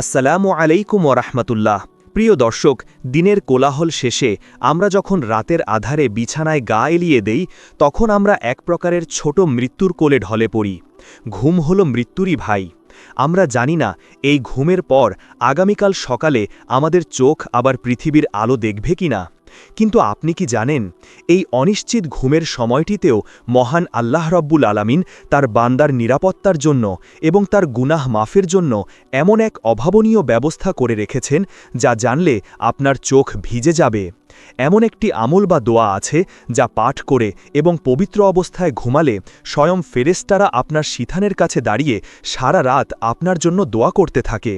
আসসালামু আলাইকুম ওরহমতুল্লাহ প্রিয় দর্শক, দিনের কোলাহল শেষে আমরা যখন রাতের আধারে বিছানায় গা এলিয়ে দেই, তখন আমরা এক প্রকারের ছোট মৃত্যুর কোলে ঢলে পড়ি। ঘুম হল মৃত্যুরই ভাই। আমরা জানি না, এই ঘুমের পর আগামীকাল সকালে আমাদের চোখ আবার পৃথিবীর আলো দেখবে কি না কিন্তু আপনি কি জানেন, এই অনিশ্চিত ঘুমের সময়টিতেও মহান আল্লাহ রব্বুল আলামিন তার বান্দার নিরাপত্তার জন্য এবং তার গুনাহ মাফের জন্য এমন এক অভাবনীয় ব্যবস্থা করে রেখেছেন, যা জানলে আপনার চোখ ভিজে যাবে। এমন একটি আমল বা দোয়া আছে, যা পাঠ করে এবং পবিত্র অবস্থায় ঘুমালে স্বয়ং ফেরেস্তারা আপনার সিথানের কাছে দাঁড়িয়ে সারা রাত আপনার জন্য দোয়া করতে থাকে।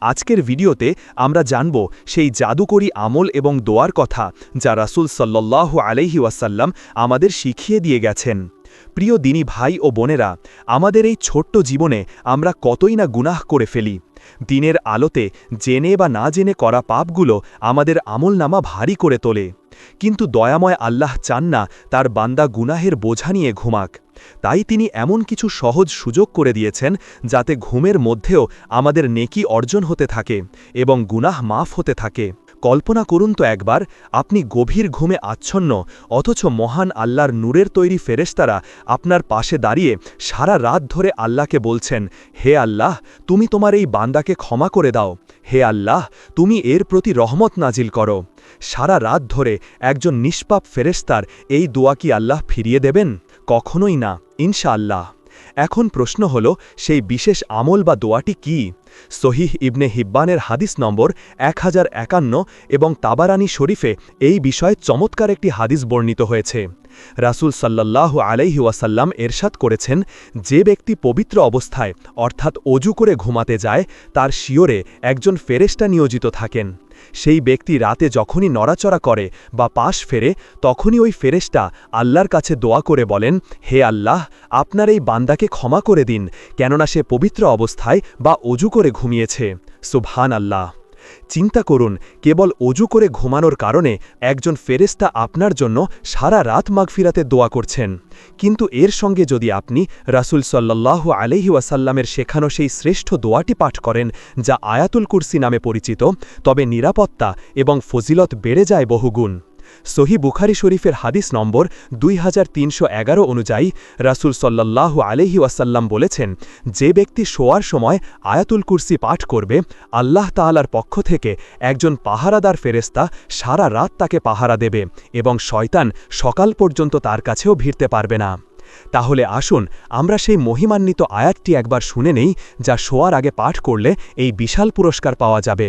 আজকের ভিডিওতে আমরা জানব সেই জাদুকরী আমল এবং দোয়ার কথা যা রাসুল সাল্লাহ আলহি ওয়াসাল্লাম আমাদের শিখিয়ে দিয়ে গেছেন। প্রিয় দিনী ভাই ও বোনেরা, আমাদের এই ছোট্ট জীবনে আমরা কতই না গুনাহ করে ফেলি। দিনের আলোতে জেনে বা না জেনে করা পাপগুলো আমাদের আমলনামা ভারী করে তোলে। কিন্তু দয়াময় আল্লাহ চান না তার বান্দা গুনাহের বোঝা নিয়ে ঘুমাক। তাই তিনি এমন কিছু সহজ সুযোগ করে দিয়েছেন যাতে ঘুমের মধ্যেও আমাদের নেকি অর্জন হতে থাকে এবং গুনাহ মাফ হতে থাকে। কল্পনা করুন তো একবার, আপনি গভীর ঘুমে আচ্ছন্ন অথচ মহান আল্লাহর নূরের তৈরি ফেরেস্তারা আপনার পাশে দাঁড়িয়ে সারা রাত ধরে আল্লাহকে বলছেন, হে আল্লাহ, তুমি তোমার এই বান্দাকে ক্ষমা করে দাও। হে আল্লাহ, তুমি এর প্রতি রহমত নাজিল করো। সারা রাত ধরে একজন নিষ্পাপ ফেরেস্তার এই দোয়া কি আল্লাহ ফিরিয়ে দেবেন? কখনোই না, ইনশাআল্লাহ। এখন প্রশ্ন হল, সেই বিশেষ আমল বা দোয়াটি কি? সহিহ ইবনে হিব্বানের হাদিস নম্বর এক হাজার একান্ন এবং তাবারানি শরীফে এই বিষয়ে চমৎকার একটি হাদিস বর্ণিত হয়েছে। রাসুল সাল্লাহ আলাইহি ওয়াসাল্লাম এরশাদ করেছেন, যে ব্যক্তি পবিত্র অবস্থায়, অর্থাৎ অজু করে ঘুমাতে যায়, তার শিওরে একজন ফেরেস্টা নিয়োজিত থাকেন। সেই ব্যক্তি রাতে যখনই নড়াচড়া করে বা পাশ ফেরে, তখনই ওই ফেরেস্টা আল্লাহর কাছে দোয়া করে বলেন, হে আল্লাহ, আপনার এই বান্দাকে ক্ষমা করে দিন, কেননা সে পবিত্র অবস্থায় বা অজু করে ঘুমিয়েছে। সুবহান আল্লাহ চিন্তা করুন, কেবল অজু করে ঘুমানোর কারণে একজন ফেরেস্তা আপনার জন্য সারা রাত মাগফিরাতে দোয়া করছেন। কিন্তু এর সঙ্গে যদি আপনি রাসুল সাল্লাহ আলহি ওয়াসাল্লামের শেখানো সেই শ্রেষ্ঠ দোয়াটি পাঠ করেন, যা আয়াতুল কুরসি নামে পরিচিত, তবে নিরাপত্তা এবং ফজিলত বেড়ে যায় বহুগুণ। সহি বুখারি শরীফের হাদিস নম্বর দুই হাজার তিনশো এগারো অনুযায়ী রাসুল সল্লাহ আলহি ওয়াসাল্লাম বলেছেন, যে ব্যক্তি শোয়ার সময় আয়াতুল কুরসি পাঠ করবে, আল্লাহ তালার পক্ষ থেকে একজন পাহারাদার ফেরেস্তা সারা রাত তাকে পাহারা দেবে এবং শয়তান সকাল পর্যন্ত তার কাছেও ভিড়তে পারবে না। তাহলে আসুন, আমরা সেই মহিমান্বিত আয়াতটি একবার শুনে নেই, যা শোয়ার আগে পাঠ করলে এই বিশাল পুরস্কার পাওয়া যাবে।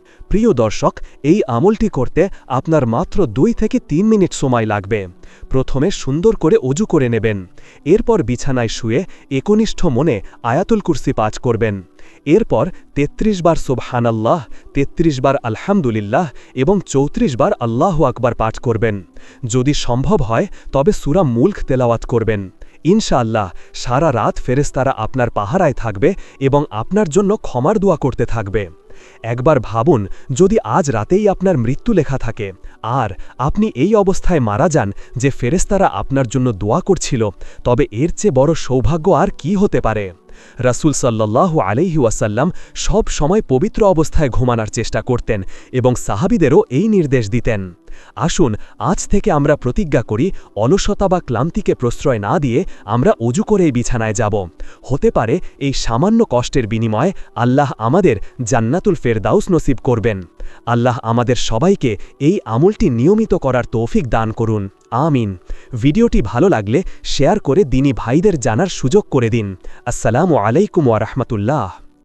প্রিয় দর্শক, এই আমলটি করতে আপনার মাত্র দুই থেকে তিন মিনিট সময় লাগবে। প্রথমে সুন্দর করে অজু করে নেবেন। এরপর বিছানায় শুয়ে একনিষ্ঠ মনে আয়াতুল কুরসি পাঠ করবেন। এরপর ৩৩ বার সুবহানাল্লাহ ৩৩ বার আলহামদুলিল্লাহ এবং ৩৪ বার আল্লাহ আকবার পাঠ করবেন। যদি সম্ভব হয়, তবে সুরা মুল্ক তেলাওয়াত করবেন। ইনশাআল্লাহ, সারা রাত ফেরেস্তারা আপনার পাহারায় থাকবে এবং আপনার জন্য ক্ষমার দোয়া করতে থাকবে। একবার ভাবুন, যদি আজ রাতেই আপনার মৃত্যু লেখা থাকে, আর আপনি এই অবস্থায় মারা যান যে ফেরেস্তারা আপনার জন্য দোয়া করছিল, তবে এর চেয়ে বড় সৌভাগ্য আর কি হতে পারে? রাসুল সাল্লাহ ওয়াসাল্লাম সব সময় পবিত্র অবস্থায় ঘুমানোর চেষ্টা করতেন এবং সাহাবিদেরও এই নির্দেশ দিতেন। আসুন, আজ থেকে আমরা প্রতিজ্ঞা করি, অলসতা বা ক্লান্তিকে প্রশ্রয় না দিয়ে আমরা অজু করে এই বিছানায় যাব। হতে পারে এই সামান্য কষ্টের বিনিময়ে আল্লাহ আমাদের জান্নাতুল ফেরদাউস নসিব করবেন। আল্লাহ আমাদের সবাইকে এই আমলটি নিয়মিত করার তৌফিক দান করুন। আমিন। ভিডিওটি ভালো লাগলে শেয়ার করে দিনী ভাইদের জানার সুযোগ করে দিন। আসসালামু আলাইকুম ওয়ারহমতুল্লাহ